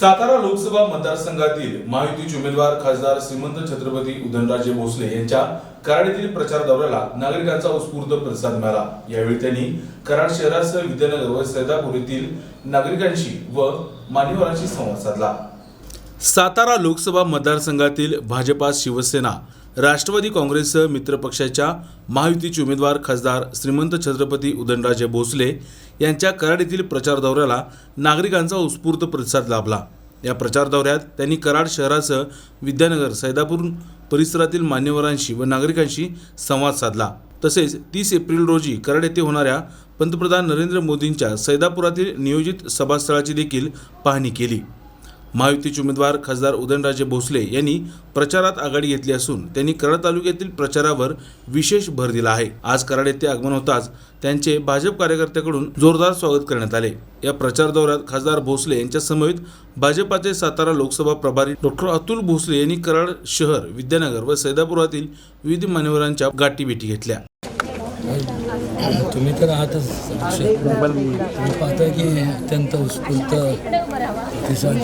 सातारा लोकसभा मतदारसंघातील महायुतीचे उमेदवार खासदार श्रीमंत छत्रपती उदयनराजे भोसले यांच्या कराडीतील प्रचार दौऱ्याला नागरिकांचा उत्स्फूर्त प्रतिसाद मिळाला. यावेळी त्यांनी कराड शहरासह विद्यानगर व सैदापूर येथील नागरिकांशी व मान्यवरांशी संवाद साधला. सातारा लोकसभा मतदारसंघातील भाजपा शिवसेना राष्ट्रवादी काँग्रेससह मित्रपक्षाच्या महायुतीचे उमेदवार खासदार श्रीमंत छत्रपती उदयनराजे भोसले यांच्या कराड येथील प्रचार दौऱ्याला नागरिकांचा उत्स्फूर्त प्रतिसाद लाभला. या प्रचार दौऱ्यात त्यांनी कराड शहरासह विद्यानगर सैदापूर परिसरातील मान्यवरांशी व नागरिकांशी संवाद साधला. तसेच तीस एप्रिल रोजी कराड येथे होणाऱ्या पंतप्रधान नरेंद्र मोदींच्या सैदापुरातील नियोजित सभास्थळाची देखील पाहणी केली. महायुतीचे उमेदवार खासदार उदयनराजे भोसले यांनी प्रचारात आघाडी घेतली असून त्यांनी कराड तालुक्यातील प्रचारावर विशेष भर दिला आहे. आज कराड येथे आगमन होताच त्यांचे भाजप कार्यकर्त्याकडून जोरदार स्वागत करण्यात आले. या प्रचार दौऱ्यात खासदार भोसले यांच्या समवेत भाजपाचे सातारा लोकसभा प्रभारी डॉक्टर अतुल भोसले यांनी कराड शहर विद्यानगर व सैदापुरातील विविध मान्यवरांच्या गाठीभेटी घेतल्या. तुम्ही तर आहातच सदस्य. तुम्ही की अत्यंत उत्स्फूर्त प्रतिसाद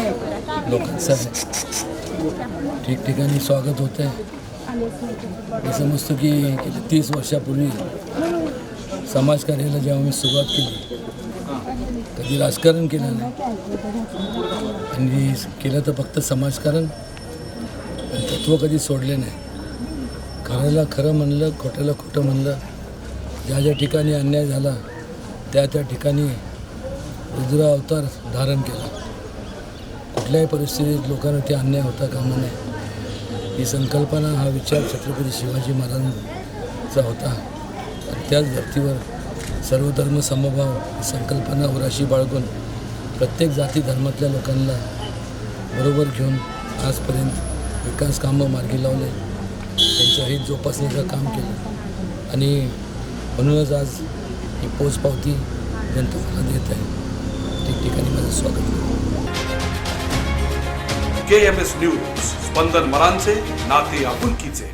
लोकांचा आहे. ठिकठिकाणी स्वागत होत आहे मी समजतो की गेल्या तीस वर्षापूर्वी समाजकार्याला जेव्हा मी सुरुवात केली कधी राजकारण केलं नाही आणि केलं तर फक्त समाजकारण तत्व तत्त्व कधी सोडले नाही खऱ्याला खरं म्हणलं खोट्याला खोटं म्हणलं ज्या ज्या ठिकाणी अन्याय झाला त्या त्या ठिकाणी रुद्र अवतार धारण केला. कुठल्याही परिस्थितीत लोकांवरती अन्याय होता कामा नये. ही संकल्पना हा विचार छत्रपती शिवाजी महाराजांचा होता. त्याच धर्तीवर सर्वधर्म समभाव संकल्पना उराशी बाळगून प्रत्येक जाती धर्मातल्या लोकांना बरोबर घेऊन आजपर्यंत विकास कामं मार्गी लावले. त्यांच्या हित जोपासण्याचं काम केलं. आणि म्हणूनच आज ही पोचपावती जनतेला देत आहे. ठिकठिकाणी माझं स्वागत K M S news Spandan मरांचे नाते आपुलकीचे.